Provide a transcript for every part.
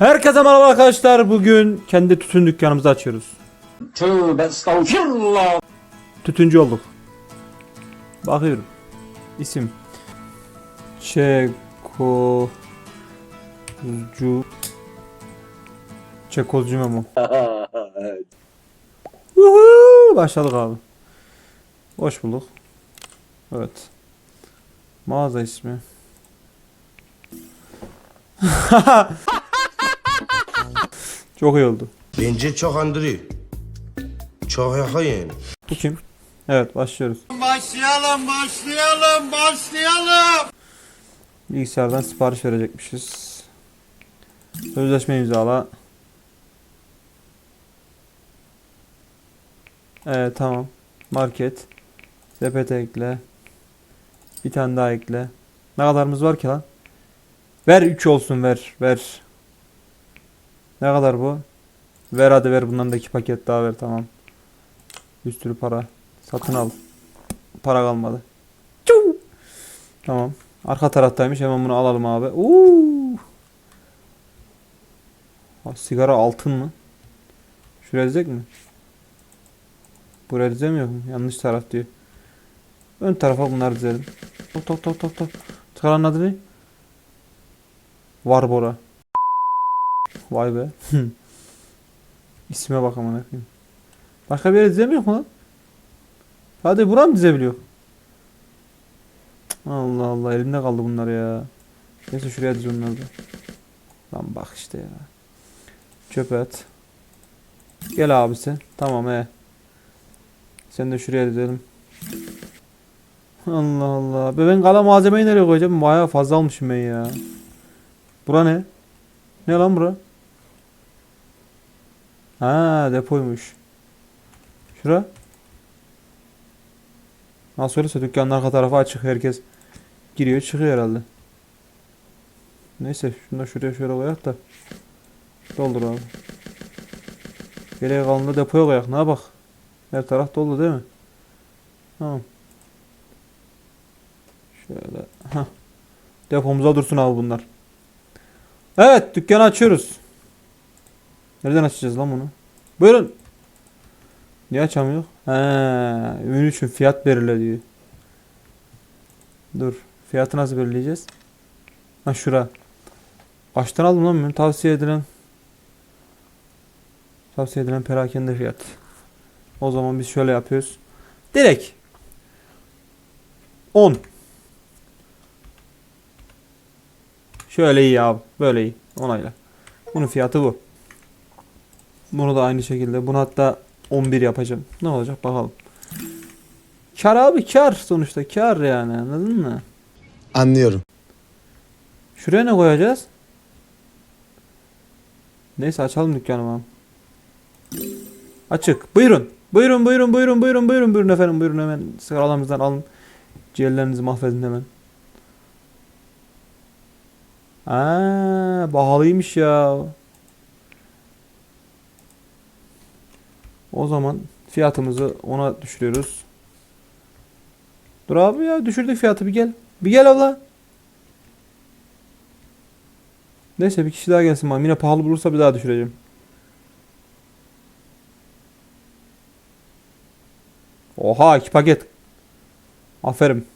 Herkese merhaba arkadaşlar. Bugün kendi tütün dükkanımızı açıyoruz. Tövbe estağfirullah. Tütüncü olduk. Bakıyorum. İsim. Çekozcu. Çekozcu. Uhu, Başladık abi. Hoş bulduk. Evet. Mağaza ismi. Çok iyi oldu. Bence çok andırıyor. Çok yakın. Bu kim? Evet başlıyoruz. Başlayalım, başlayalım, başlayalım. Bilgisayardan sipariş verecekmişiz. Sözleşme imzala. Evet tamam. Market. Sepete ekle. Bir tane daha ekle. Ne kadarımız var ki lan? Ver 3 olsun ver. Ver. Ne kadar bu? Ver hadi ver bundan da 2 paket daha ver tamam. Bir sürü para. Satın al. Para kalmadı. Tamam. Arka taraftaymış. Hemen bunu alalım abi. Uuu. Ha, sigara altın mı? Şuraya dizecek mi? Buraya dizemiyor mu? Yanlış taraf diyor. Ön tarafa bunları dizelim. Tok tok tok tok tok. Çıkaranın adı ne? Varbora. Vay be. İsme bak amına koyayım. Başka bir yere dizemiyor mu lan? Hadi bura mı dizebiliyor? Allah Allah elimde kaldı bunlar ya. Neyse şuraya diz onları da. Lan bak işte ya. Çöpe at. Gel abisi. Tamam he. Sen de şuraya dizelim. Allah Allah. Be ben kalan malzemeyi nereye koyacağım? Bayağı fazla almışım ben ya. Bura ne? Ne lan bura? Ha depoymuş. Şura? Nasıl öyleyse dükkanın arka tarafı açık. Herkes giriyor çıkıyor herhalde. Neyse şunu da şuraya şöyle koyak da. Doldur abi. Geriye kalanını depoya koyak. Ne bak. Her taraf dolu değil mi? Tamam. Şöyle. Hah. Depomuza dursun abi bunlar. Evet dükkanı açıyoruz. Nereden açacağız lan bunu? Buyurun. Niye açamıyor? He, ürün için fiyat belirle diyor. Dur. Fiyatı nasıl belirleyeceğiz? Ha şura. Kaçtan aldım lan ben? Tavsiye edilen Tavsiye edilen perakende fiyat. O zaman biz şöyle yapıyoruz. Direkt 10 Şöyle iyi abi. Böyle iyi. Onayla. Bunun fiyatı bu. Bunu da aynı şekilde. Bunu hatta 11 yapacağım. Ne olacak bakalım. Kar abi kar sonuçta. Kar yani anladın mı? Anlıyorum. Şuraya ne koyacağız? Neyse açalım dükkanı abi. Açık. Buyurun. Buyurun buyurun buyurun buyurun buyurun buyurun efendim buyurun hemen sigaralarımızdan alın. Ciğerlerinizi mahvedin hemen. Aa, pahalıymış ya. O zaman fiyatımızı ona düşürüyoruz. Dur abi ya düşürdük fiyatı bir gel. Bir gel abla. Neyse bir kişi daha gelsin bana. Yine pahalı bulursa bir daha düşüreceğim. Oha iki paket. Aferin.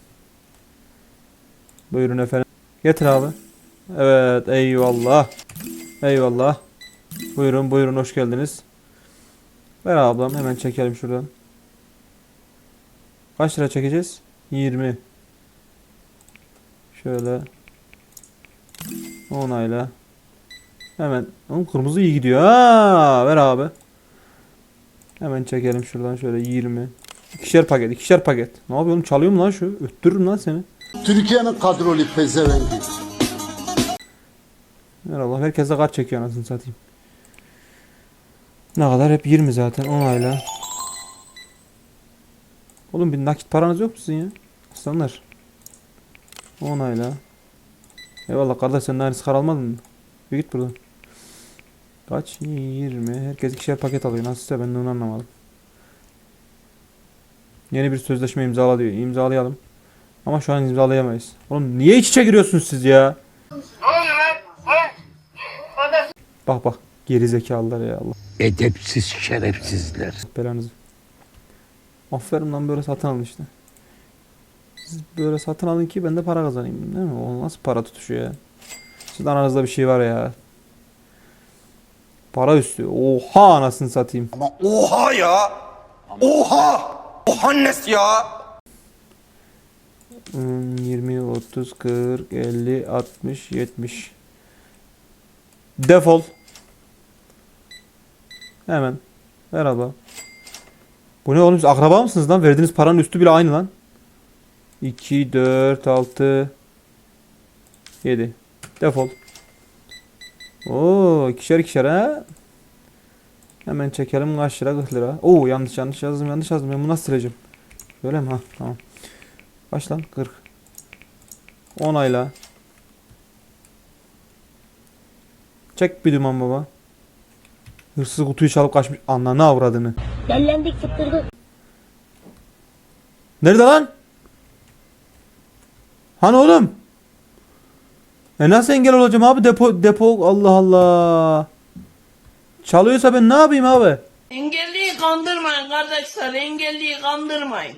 Buyurun efendim. Getir abi. Evet eyvallah. Eyvallah. Buyurun buyurun hoş geldiniz. Ver ablam hemen çekelim şuradan. Kaç lira çekeceğiz? 20. Şöyle. Onayla. Hemen. Oğlum kırmızı iyi gidiyor. Ha, ver abi. Hemen çekelim şuradan şöyle 20. İkişer paket, ikişer paket. Ne yapıyorum? Çalıyor mu lan şu? Öttürürüm lan seni. Türkiye'nin kadrolu pezevengi. Merhaba. Herkes de kart çekiyor anasını satayım. Ne kadar? Hep 20 zaten. Onayla. Oğlum bir nakit paranız yok mu sizin ya? Aslanlar. Onayla. Eyvallah kardeş sen de aynı skar almadın mı? Bir git buradan. Kaç? 20. Herkes ikişer paket alıyor. Nasılsa ben de onu anlamadım. Yeni bir sözleşme imzala diyor. İmzalayalım. Ama şu an imzalayamayız. Oğlum niye iç içe giriyorsunuz siz ya? Bak bak. Geri zekalılar ya Allah Edepsiz şerefsizler. belanızı. Aferin lan böyle satın alın işte. Siz böyle satın alın ki ben de para kazanayım değil mi? O nasıl para tutuşu ya? Sizin aranızda bir şey var ya. Para üstü. Oha anasını satayım. Oha ya! Oha! Oha nes ya! Hmm, 20, 30, 40, 50, 60, 70. Defol. Hemen. Ver abla. Bu ne oğlum siz akraba mısınız lan? Verdiğiniz paranın üstü bile aynı lan. 2, 4, 6, 7. Defol. Oo ikişer ikişer ha. Hemen çekelim kaç lira 40 lira. Oo yanlış yanlış yazdım yanlış yazdım. Ben bunu nasıl sileceğim? Böyle mi? Ha tamam. Kaç lan? 40. 10 ayla. Çek bir duman baba. Hırsız kutuyu çalıp kaçmış. Anla ne avradını. Dellendik fıttırdık. Nerede lan? Hani oğlum? E nasıl engel olacağım abi depo depo Allah Allah. Çalıyorsa ben ne yapayım abi? Engelliyi kandırmayın kardeşler, engelliyi kandırmayın.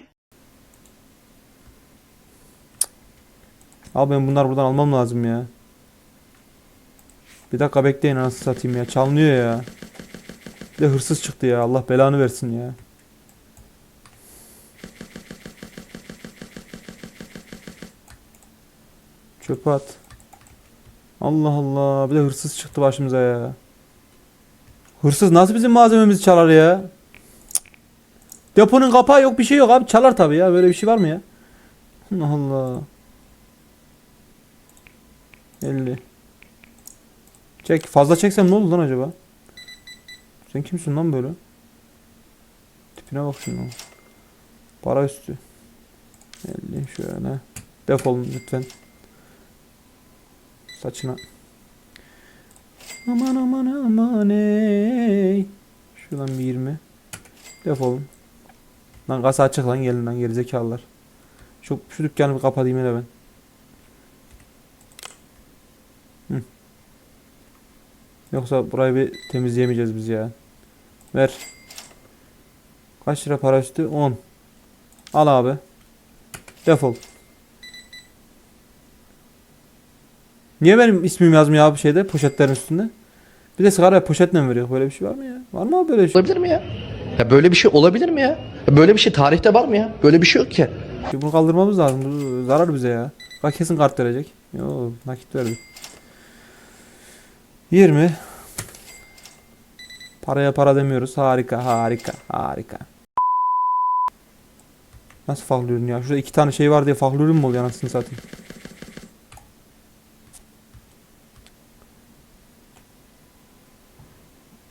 Abi ben bunlar buradan almam lazım ya. Bir dakika bekleyin nasıl satayım ya. Çalınıyor ya. Bir de hırsız çıktı ya. Allah belanı versin ya. Çöpe at. Allah Allah. Bir de hırsız çıktı başımıza ya. Hırsız nasıl bizim malzememizi çalar ya? Deponun kapağı yok bir şey yok abi. Çalar tabii ya. Böyle bir şey var mı ya? Allah Allah. 50. Çek. Fazla çeksem ne olur lan acaba? Sen kimsin lan böyle? Tipine bak şuna. Para üstü. 50 şöyle. Defolun lütfen. Saçına. Aman aman aman ey. Şuradan bir 20. Defolun. Lan kasa açık lan gelin lan gerizekalılar. Şu, şu dükkanı bir kapatayım hele ben. Yoksa burayı bir temizleyemeyeceğiz biz ya. Ver. Kaç lira para üstü? 10. Al abi. Defol. Niye benim ismim yazmıyor abi şeyde poşetlerin üstünde? Bir de sigara poşetle mi veriyor? Böyle bir şey var mı ya? Var mı abi böyle bir şey? Olabilir mi ya? Ya böyle bir şey olabilir mi ya? Ya Böyle bir şey tarihte var mı ya? Böyle bir şey yok ki. Bunu kaldırmamız lazım. Bu zarar bize ya. Bak kesin kart verecek. Yo nakit verdi. 20. Paraya para demiyoruz. Harika harika harika. Nasıl farklı ürün ya? Şurada iki tane şey var diye farklı ürün mü oluyor anasını satayım?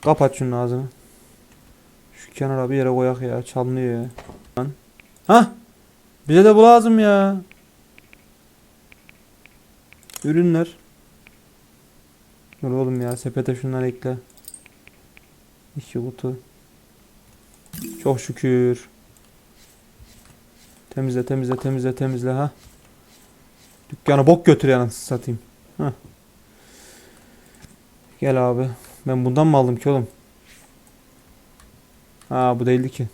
Kapat şunun ağzını. Şu kenara bir yere koyak ya. Çalınıyor ya. Lan. Hah! Bize de bu lazım ya. Ürünler. Dur oğlum ya sepete şunları ekle. İki kutu. Çok şükür. Temizle temizle temizle temizle ha. Dükkanı bok götürüyor anasını satayım. Hah. Gel abi. Ben bundan mı aldım ki oğlum? Ha bu değildi ki.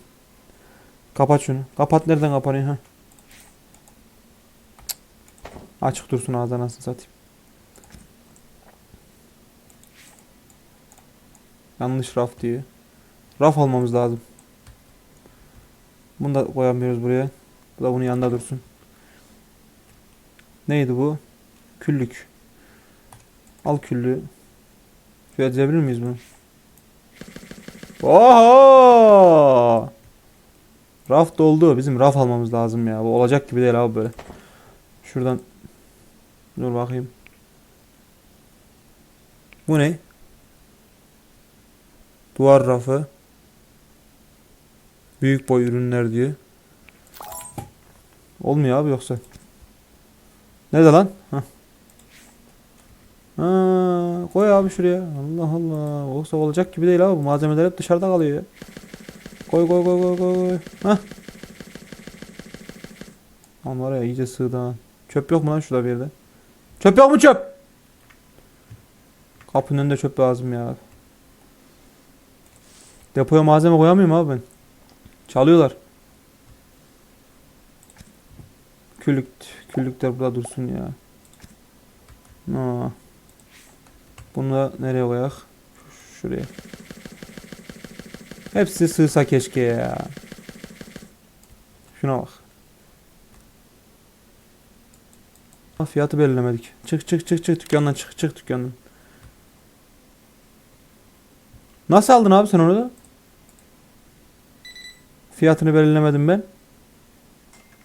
Kapat şunu. Kapat nereden kapanıyor ha? Açık dursun ağzına nasıl satayım. Yanlış raf diyor. Raf almamız lazım. Bunu da koyamıyoruz buraya. Bu da bunun yanında dursun. Neydi bu? Küllük. Al küllüğü. Şöyle edebilir miyiz bunu? Oho! Raf doldu. Bizim raf almamız lazım ya. Bu olacak gibi değil abi böyle. Şuradan Dur bakayım. Bu ne? Duvar rafı. Büyük boy ürünler diyor. Olmuyor abi yoksa. Nerede lan? Ha, koy abi şuraya. Allah Allah. Yoksa olacak gibi değil abi. Bu malzemeler hep dışarıda kalıyor ya. Koy koy koy koy koy. koy. Hah. Lan ya iyice sığdı ha. Çöp yok mu lan şurada bir yerde? Çöp yok mu çöp? Kapının önünde çöp lazım ya. Depoya malzeme koyamıyorum abi ben. Çalıyorlar. Küllük, küllükler burada dursun ya. Aa. Bunu da nereye koyak? Şuraya. Hepsi sığsa keşke ya. Şuna bak. Fiyatı belirlemedik. Çık çık çık çık dükkandan çık çık dükkandan. Nasıl aldın abi sen onu da? Fiyatını belirlemedim ben.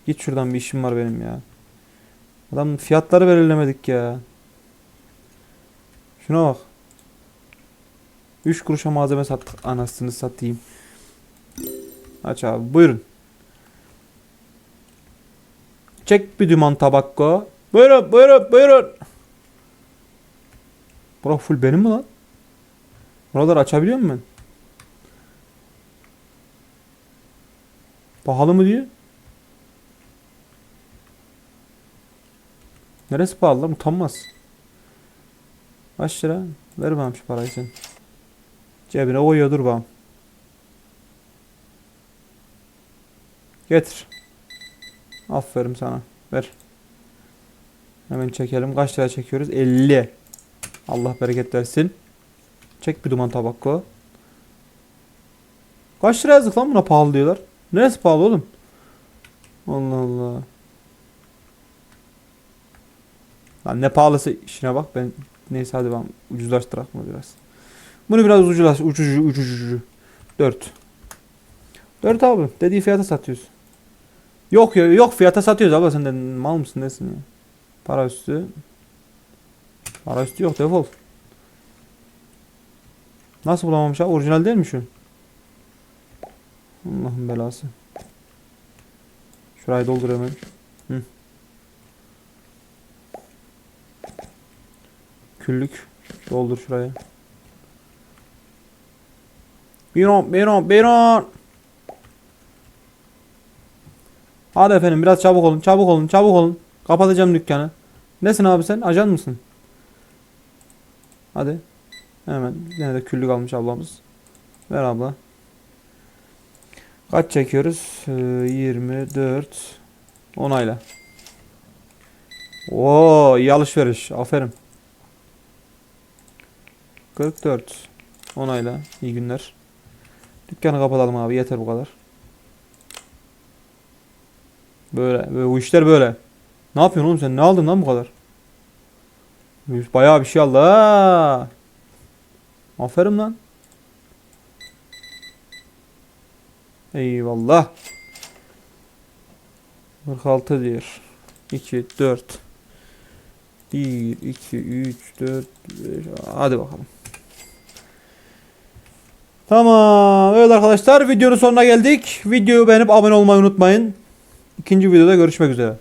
Git şuradan bir işim var benim ya. Adam fiyatları belirlemedik ya. Şuna bak. 3 kuruşa malzeme sattık. Anasını satayım. Aç abi buyurun. Çek bir duman tabakko. Buyurun buyurun buyurun. Bura full benim mi lan? Buraları açabiliyor muyum ben? Pahalı mı diyor? Neresi pahalı lan? Utanmaz. Kaç lira? Ver bana şu parayı sen. Cebine koyuyordur bana. Getir. Aferin sana. Ver. Hemen çekelim. Kaç lira çekiyoruz? 50. Allah bereket versin. Çek bir duman tabakko. Kaç lira yazdık lan buna pahalı diyorlar. Neresi pahalı oğlum? Allah Allah. Lan ne pahalısı işine bak ben neyse hadi ben ucuzlaştırak mı biraz. Bunu biraz ucuzlaş ucucu ucucu. 4. 4 abi dediği fiyata satıyoruz. Yok ya yok fiyata satıyoruz abla sen de mal mısın nesin ya? Para üstü. Para üstü yok defol. Nasıl bulamamış abi? Orijinal değil mi şu? Allah'ın belası. Şurayı doldur hemen. Hı. Küllük. Doldur şuraya. Biron, biron, biron. Hadi efendim biraz çabuk olun, çabuk olun, çabuk olun. Kapatacağım dükkanı. Nesin abi sen? Ajan mısın? Hadi. Hemen yine de küllük almış ablamız. Ver abla. Kaç çekiyoruz? Ee, 24 onayla. Oo, iyi alışveriş. Aferin. 44 onayla. İyi günler. Dükkanı kapatalım abi. Yeter bu kadar. Böyle, böyle bu işler böyle. Ne yapıyorsun oğlum sen? Ne aldın lan bu kadar? Bayağı bir şey aldı ha. Aferin lan. Eyvallah. 46 diyor. 2, 4. 1, 2, 3, 4, 5. Hadi bakalım. Tamam. Evet arkadaşlar videonun sonuna geldik. Videoyu beğenip abone olmayı unutmayın. İkinci videoda görüşmek üzere.